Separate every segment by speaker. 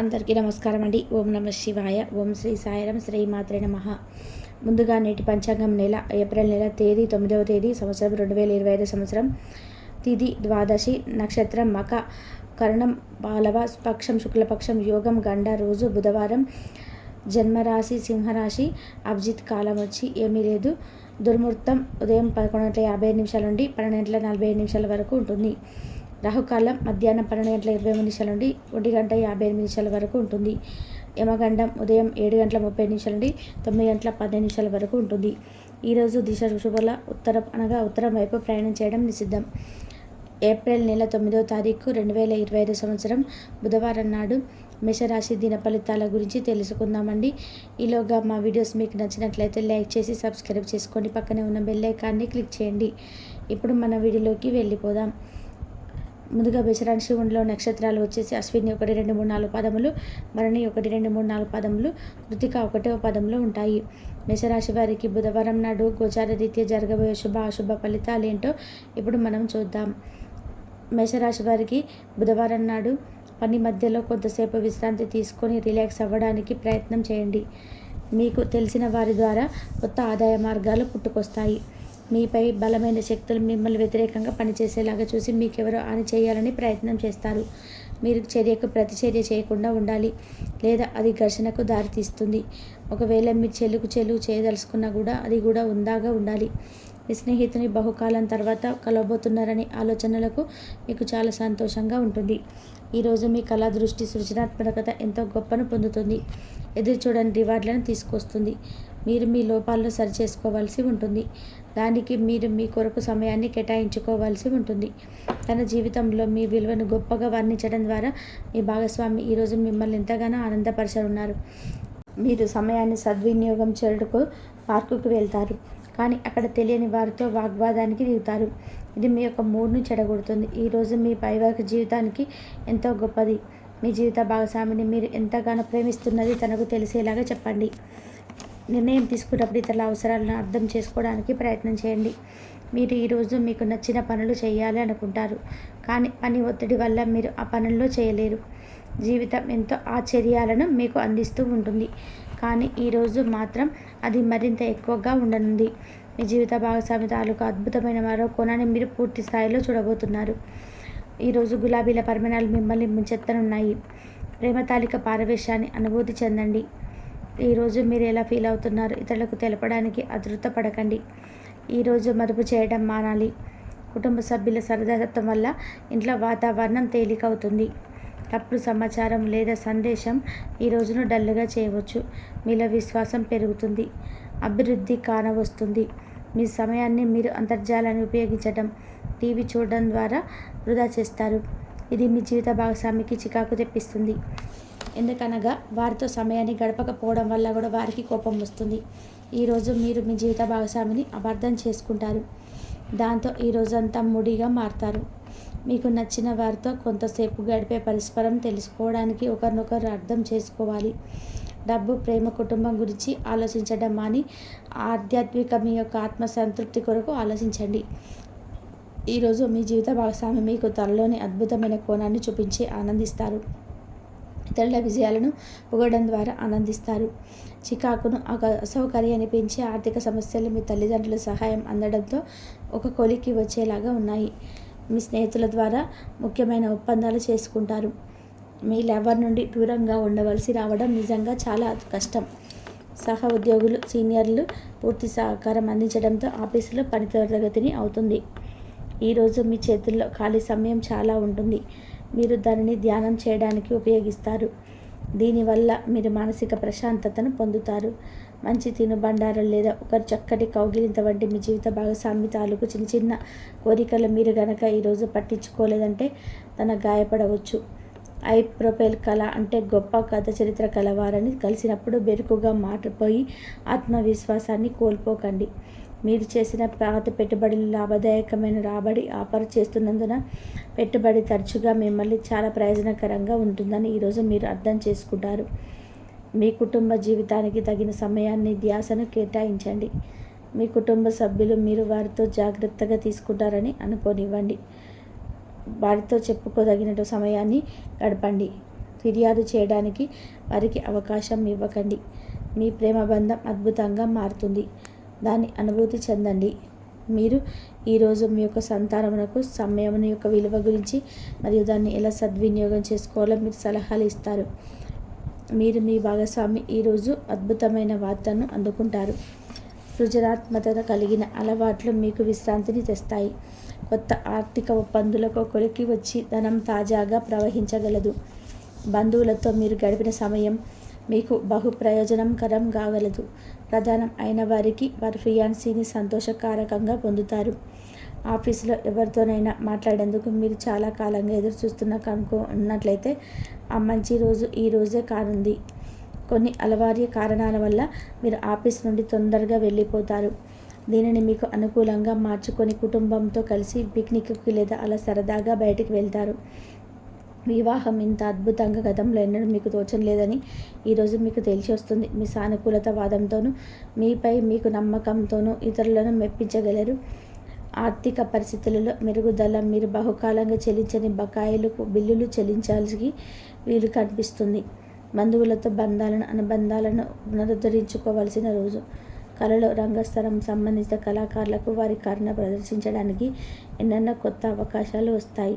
Speaker 1: అందరికీ నమస్కారం అండి. ఓం నమ శివాయ ఓం శ్రీ సాయరం శ్రీ మాత్రే నమ. ముందుగా నేటి పంచాంగం నెల ఏప్రిల్ నెల తేదీ తొమ్మిదవ తేదీ సంవత్సరం రెండు వేల ఇరవై ఐదు సంవత్సరం. తిథి ద్వాదశి నక్షత్రం మక కరణం బాలవ పక్షం శుక్లపక్షం యోగం గండ రోజు బుధవారం. జన్మరాశి సింహరాశి అభిజిత్ కాలం వచ్చి ఏమీ లేదు. దుర్ముహూర్తం ఉదయం పదకొండు గంటల యాభై ఐదు నిమిషాల నుండి పన్నెండు గంటల నలభై ఐదు నిమిషాల వరకు ఉంటుంది. రాహుకాలం మధ్యాహ్నం పన్నెండు గంటల ఇరవై నిమిషాల నుండి ఒంటి గంట యాభై ఎనిమిది నిమిషాల వరకు ఉంటుంది. యమగండం ఉదయం ఏడు గంటల ముప్పై నిమిషాల నుండి తొమ్మిది గంటల పదిహేను నిమిషాల వరకు ఉంటుంది. ఈరోజు దిశ శుభల ఉత్తరం అనగా ఉత్తరం వైపు ప్రయాణం చేయడం నిషిద్ధం. ఏప్రిల్ నెల తొమ్మిదవ తారీఖు రెండు వేల ఇరవై ఐదు సంవత్సరం బుధవారం నాడు మేషరాశి దిన ఫలితాల గురించి తెలుసుకుందామండి. ఈలోగా మా వీడియోస్ మీకు నచ్చినట్లయితే లైక్ చేసి సబ్స్క్రైబ్ చేసుకోండి పక్కనే ఉన్న బెల్ ఐకాన్ని క్లిక్ చేయండి. ఇప్పుడు మన వీడియోలోకి వెళ్ళిపోదాం. ముందుగా మేషరాశి ఉండిలో నక్షత్రాలు వచ్చేసి అశ్విని ఒకటి రెండు మూడు నాలుగు పదములు భరణి ఒకటి రెండు మూడు నాలుగు పదములు కృతిక ఒకటవ పదంలో ఉంటాయి. మేషరాశి వారికి బుధవారం నాడు గోచార రీత్యా జరగబోయే శుభ అశుభ ఫలితాలు ఏంటో ఇప్పుడు మనం చూద్దాం. మేషరాశి వారికి బుధవారం నాడు పని మధ్యలో కొంతసేపు విశ్రాంతి తీసుకొని రిలాక్స్ అవ్వడానికి ప్రయత్నం చేయండి. మీకు తెలిసిన వారి ద్వారా కొత్త ఆదాయ మార్గాలు పుట్టుకొస్తాయి. మీపై బలమైన శక్తులు మిమ్మల్ని వ్యతిరేకంగా పనిచేసేలాగా చూసి మీకెవరో అని చేయాలని ప్రయత్నం చేస్తారు. మీరు చర్యకు ప్రతిచర్య చేయకుండా ఉండాలి లేదా అది ఘర్షణకు దారితీస్తుంది. ఒకవేళ మీ చెల్లుకు చెల్లు చేయదలుచుకున్నా కూడా అది కూడా ఉందాగా ఉండాలి. మీ స్నేహితుని బహుకాలం తర్వాత కలవబోతున్నారనే ఆలోచనలకు మీకు చాలా సంతోషంగా ఉంటుంది. ఈరోజు మీ కళా దృష్టి సృజనాత్మకత ఎంతో గొప్పను పొందుతుంది. ఎదురు చూడని రివార్డులను తీసుకొస్తుంది. మీరు మీ లోపాలను సరిచేసుకోవాల్సి ఉంటుంది. దానికి మీరు మీ కొరకు సమయాన్ని కేటాయించుకోవాల్సి ఉంటుంది. తన జీవితంలో మీ విలువను గొప్పగా వర్ణించడం ద్వారా మీ భాగస్వామి ఈరోజు మిమ్మల్ని ఎంతగానో ఆనందపరచనున్నారు. మీరు సమయాన్ని సద్వినియోగం చేయడానికి పార్కుకు వెళ్తారు. కానీ అక్కడ తెలియని వారితో వాగ్వాదానికి దిగుతారు. ఇది మీ యొక్క మూడ్ను చెడగొడుతుంది. ఈరోజు మీ పైవర్గ జీవితానికి ఎంతో గొప్పది. మీ జీవిత భాగస్వామిని మీరు ఎంతగానో ప్రేమిస్తున్నది తనకు తెలిసేలాగా చెప్పండి. నిర్ణయం తీసుకున్నప్పుడు ఇతరుల అవసరాలను అర్థం చేసుకోవడానికి ప్రయత్నం చేయండి. మీరు ఈరోజు మీకు నచ్చిన పనులు చేయాలి అనుకుంటారు. కానీ పని ఒత్తిడి వల్ల మీరు ఆ పనుల్లో చేయలేరు. జీవితం ఎంతో ఆశ్చర్యాలను మీకు అందిస్తూ ఉంటుంది. కానీ ఈరోజు మాత్రం అది మరింత ఎక్కువగా ఉండనుంది. మీ జీవిత భాగస్వామి తాలూకు అద్భుతమైన మరో కోణాన్ని మీరు పూర్తి స్థాయిలో చూడబోతున్నారు. ఈరోజు గులాబీల పరిమాణాలు మిమ్మల్ని ముంచెత్తనున్నాయి. ప్రేమ తాలిక పారవేశాన్ని అనుభూతి చెందండి. ఈరోజు మీరు ఎలా ఫీల్ అవుతున్నారు? ఇతరులకు తెలపడానికి అదృత పడకండి. ఈరోజు మదుపు చేయడం మానాలి. కుటుంబ సభ్యుల సరదాత్వం వల్ల ఇంట్లో వాతావరణం తేలికవుతుంది. తప్పుడు సమాచారం లేదా సందేశం ఈ రోజును డల్గా చేయవచ్చు. మీలో విశ్వాసం పెరుగుతుంది. అభివృద్ధి కానవస్తుంది. మీ సమయాన్ని మీరు అంతర్జాలాన్ని ఉపయోగించడం టీవీ చూడడం ద్వారా వృధా చేస్తారు. ఇది మీ జీవిత భాగస్వామికి చికాకు తెప్పిస్తుంది. ఎందుకనగా వారితో సమయాన్ని గడపకపోవడం వల్ల కూడా వారికి కోపం వస్తుంది. ఈరోజు మీరు మీ జీవిత భాగస్వామిని అపార్థం చేసుకుంటారు. దాంతో ఈ రోజంతా ముడిగా మారుతారు. మీకు నచ్చిన వారితో కొంతసేపు గడిపే పరస్పరం తెలుసుకోవడానికి ఒకరినొకరు అర్థం చేసుకోవాలి. డబ్బు ప్రేమ కుటుంబం గురించి ఆలోచించడం మాని ఆధ్యాత్మిక మీ యొక్క ఆత్మ సంతృప్తి కొరకు ఆలోచించండి. ఈరోజు మీ జీవిత భాగస్వామి మీకు త్వరలోని అద్భుతమైన కోణాన్ని చూపించి ఆనందిస్తారు. ఇతరుల విజయాలను పొగడం ద్వారా ఆనందిస్తారు. చికాకును అసౌకర్యాన్ని పెంచే ఆర్థిక సమస్యలు మీ తల్లిదండ్రుల సహాయం అందడంతో ఒక కొలికి వచ్చేలాగా ఉన్నాయి. మీ స్నేహితుల ద్వారా ముఖ్యమైన ఒప్పందాలు చేసుకుంటారు. మీ లెవర్ నుండి దూరంగా ఉండవలసి రావడం నిజంగా చాలా కష్టం. సహ ఉద్యోగులు సీనియర్లు పూర్తి సహకారం అందించడంతో ఆఫీసులో పని త్వరగతిని అవుతుంది. ఈరోజు మీ చేతుల్లో ఖాళీ సమయం చాలా ఉంటుంది. మీరు దానిని ధ్యానం చేయడానికి ఉపయోగిస్తారు. దీనివల్ల మీరు మానసిక ప్రశాంతతను పొందుతారు. మంచి తినుబండారం లేదా ఒక చక్కటి కౌగిలింత వంటి మీ జీవిత భాగస్వామి తాలూకు చిన్న చిన్న కోరికలు మీరు గనక ఈరోజు పట్టించుకోలేదంటే తన గాయపడవచ్చు. ఐ ప్రొఫైల్ కళ అంటే గొప్ప కథ చరిత్ర కలవారని కలిసినప్పుడు బెరుకుగా మారిపోయి ఆత్మవిశ్వాసాన్ని కోల్పోకండి. మీరు చేసిన పాత పెట్టుబడులు లాభదాయకమైన రాబడి ఆఫర్ చేస్తున్నందున పెట్టుబడి తరచుగా మిమ్మల్ని చాలా ప్రయోజనకరంగా ఉంటుందని ఈరోజు మీరు అర్థం చేసుకుంటారు. మీ కుటుంబ జీవితానికి తగిన సమయాన్ని ధ్యాసను కేటాయించండి. మీ కుటుంబ సభ్యులు మీరు వారితో జాగ్రత్తగా తీసుకుంటారని అనుకోనివ్వండి. వారితో చెప్పుకోదగినట్టు సమయాన్ని గడపండి. ఫిర్యాదు చేయడానికి వారికి అవకాశం ఇవ్వకండి. మీ ప్రేమ బంధం అద్భుతంగా మారుతుంది. దాన్ని అనుభూతి చెందండి. మీరు ఈరోజు మీ యొక్క సంతానమునకు సమయం యొక్క విలువ గురించి మరియు దాన్ని ఎలా సద్వినియోగం చేసుకోవాలో మీరు సలహాలు ఇస్తారు. మీరు మీ భాగస్వామి ఈరోజు అద్భుతమైన వార్తను అందుకుంటారు. సృజనాత్మకత కలిగిన అలవాట్లు మీకు విశ్రాంతిని తెస్తాయి. కొత్త ఆర్థిక ఒప్పందులకు కొలికి వచ్చి ధనం తాజాగా ప్రవహించగలదు. బంధువులతో మీరు గడిపిన సమయం మీకు బహు ప్రయోజనకరం కాగలదు. ప్రధానం అయిన వారికి వారి ఫియాన్సీని సంతోషకారకంగా పొందుతారు. ఆఫీసులో ఎవరితోనైనా మాట్లాడేందుకు మీరు చాలా కాలంగా ఎదురు చూస్తున్న కనుకో ఉన్నట్లయితే ఆ మంచి రోజు ఈ రోజే కానుంది. కొన్ని అలవార్య కారణాల వల్ల మీరు ఆఫీస్ నుండి తొందరగా వెళ్ళిపోతారు. దీనిని మీకు అనుకూలంగా మార్చుకొని కుటుంబంతో కలిసి పిక్నిక్కి లేదా అలా సరదాగా బయటికి వెళ్తారు. వివాహం ఇంత అద్భుతంగా గతంలో ఎన్నడూ మీకు తోచం లేదని ఈరోజు మీకు తెలిసి వస్తుంది. మీ సానుకూలత వాదంతోనూ మీపై మీకు నమ్మకంతోనూ ఇతరులను మెప్పించగలరు. ఆర్థిక పరిస్థితులలో మెరుగుదల మీరు బహుకాలంగా చెల్లించని బకాయిలకు బిల్లులు చెల్లించాల్సి వీలు కనిపిస్తుంది. బంధువులతో బంధాలను అనుబంధాలను పునరుద్ధరించుకోవాల్సిన రోజు. కళలో రంగస్థలం సంబంధిత కళాకారులకు వారి కరుణ ప్రదర్శించడానికి ఎన్నెన్నో కొత్త అవకాశాలు వస్తాయి.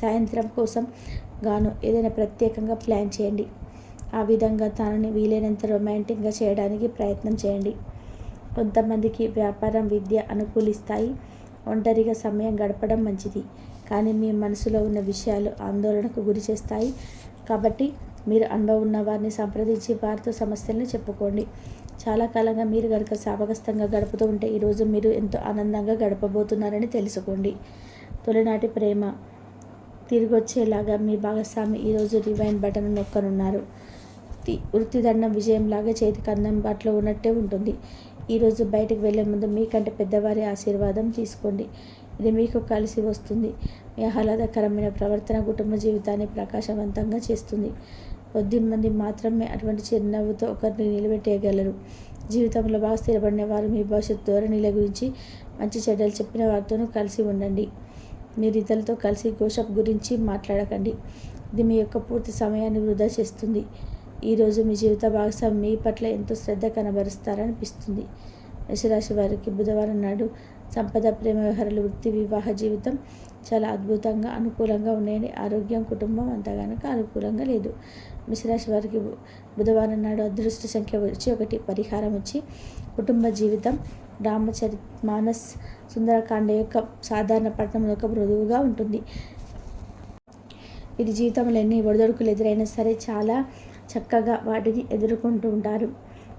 Speaker 1: సాయంత్రం కోసం గాను ఏదైనా ప్రత్యేకంగా ప్లాన్ చేయండి. ఆ విధంగా తనని వీలైనంత రొమాంటిక్గా చేయడానికి ప్రయత్నం చేయండి. కొంతమందికి వ్యాపారం విద్య అనుకూలిస్తాయి. ఒంటరిగా సమయం గడపడం మంచిది. కానీ మీ మనసులో ఉన్న విషయాలు ఆందోళనకు గురి చేస్తాయి. కాబట్టి మీరు అనుభవం ఉన్న వారిని సంప్రదించి వారితో సమస్యలను చెప్పుకోండి. చాలా కాలంగా మీరు గనుక సాపగస్తంగా గడుపుతూ ఉంటే ఈరోజు మీరు ఎంతో ఆనందంగా గడపబోతున్నారని తెలుసుకోండి. తొలినాటి ప్రేమ. తిరిగి వచ్చేలాగా మీ భాగస్వామి ఈరోజు రివైన్ బటన్ నొక్కనున్నారు. వృత్తిదండం విజయంలాగా చేతికి అందుబాటులో ఉన్నట్టే ఉంటుంది. ఈరోజు బయటకు వెళ్ళే ముందు మీకంటే పెద్దవారి ఆశీర్వాదం తీసుకోండి. ఇది మీకు కలిసి వస్తుంది. మీ ఆహ్లాదకరమైన ప్రవర్తన కుటుంబ జీవితాన్ని ప్రకాశవంతంగా చేస్తుంది. కొద్ది మంది మాత్రమే అటువంటి చిరునవ్వుతో ఒకరిని నిలబెట్టేయగలరు. జీవితంలో బాగా స్థిరపడిన వారు మీ భవిష్యత్తు ధోరణిల గురించి మంచి చెడ్డలు చెప్పిన వారితోనూ కలిసి ఉండండి. మీరు ఇతరులతో కలిసి గోషప్ గురించి మాట్లాడకండి. ఇది మీ యొక్క పూర్తి సమయాన్ని వృధా చేస్తుంది. ఈరోజు మీ జీవిత భాగస్వామి మీ పట్ల ఎంతో శ్రద్ధ కనబరుస్తారనిపిస్తుంది. మేషరాశి వారికి బుధవారం నాడు సంపద ప్రేమ వ్యవహారాలు వృత్తి వివాహ జీవితం చాలా అద్భుతంగా అనుకూలంగా ఉన్నాయండి ఆరోగ్యం కుటుంబం అంతగానక అనుకూలంగా లేదు. మిశ్రాశి వారికి బుధవారం నాడు అదృష్ట సంఖ్య వచ్చి ఒకటి పరిహారం వచ్చి కుటుంబ జీవితం రామచరి మానస్ సుందరకాండ యొక్క సాధారణ పట్టణం యొక్క మృదువుగా ఉంటుంది. వీరి జీవితంలో ఎన్ని ఒడిదొడుకులు ఎదురైనా సరే చాలా చక్కగా వాటిని ఎదుర్కొంటూ ఉంటారు.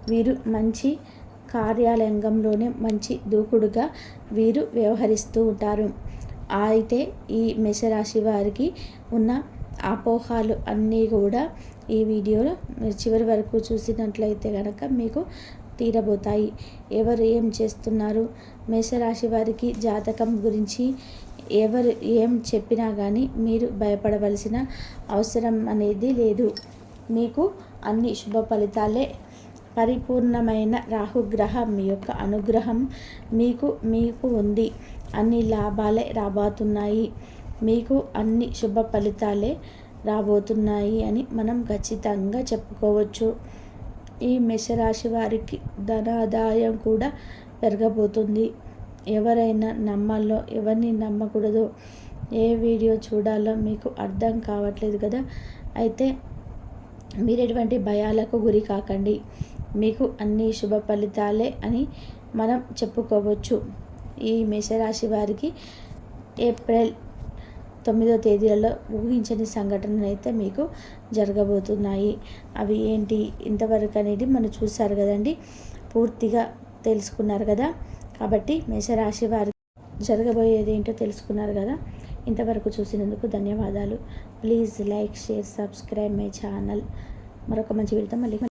Speaker 1: వీరు మంచి కార్యాలయంగంలోనే మంచి దూకుడుగా వీరు వ్యవహరిస్తూ ఉంటారు. అయితే ఈ మేషరాశి వారికి ఉన్న అపోహాలు అన్నీ కూడా ఈ వీడియోలో మీరు చివరి వరకు చూసినట్లయితే కనుక మీకు తీరబోతాయి. ఎవరు ఏం చేస్తున్నారు? మేషరాశి వారికి జాతకం గురించి ఎవరు ఏం చెప్పినా కానీ మీరు భయపడవలసిన అవసరం అనేది లేదు. మీకు అన్ని శుభ ఫలితాలే. పరిపూర్ణమైన రాహుగ్రహం మీ యొక్క అనుగ్రహం మీకు మీకు ఉంది. అన్ని లాభాలే రాబోతున్నాయి. మీకు అన్ని శుభ ఫలితాలే రాబోతున్నాయి అని మనం ఖచ్చితంగా చెప్పుకోవచ్చు. ఈ మేషరాశి వారికి ధనాదాయం కూడా పెరగబోతుంది. ఎవరైనా నమ్మాలో ఎవరిని నమ్మకూడదో ఏ వీడియో చూడాలో మీకు అర్థం కావట్లేదు కదా? అయితే మీరు ఎటువంటి భయాలకు గురి కాకండి. మీకు అన్ని శుభ ఫలితాలే అని మనం చెప్పుకోవచ్చు. ఈ మేషరాశి వారికి ఏప్రిల్ తొమ్మిదో తేదీలలో ఊహించని సంఘటనలు అయితే మీకు జరగబోతున్నాయి. అవి ఏంటి? ఇంతవరకు అనేది మనం చూసారు కదండి. పూర్తిగా తెలుసుకున్నారు కదా. కాబట్టి మేషరాశి వారి జరగబోయేది ఏంటో తెలుసుకున్నారు కదా. ఇంతవరకు చూసినందుకు ధన్యవాదాలు. Please like share subscribe my channel. మరొక మంచి వీడితో మళ్ళీ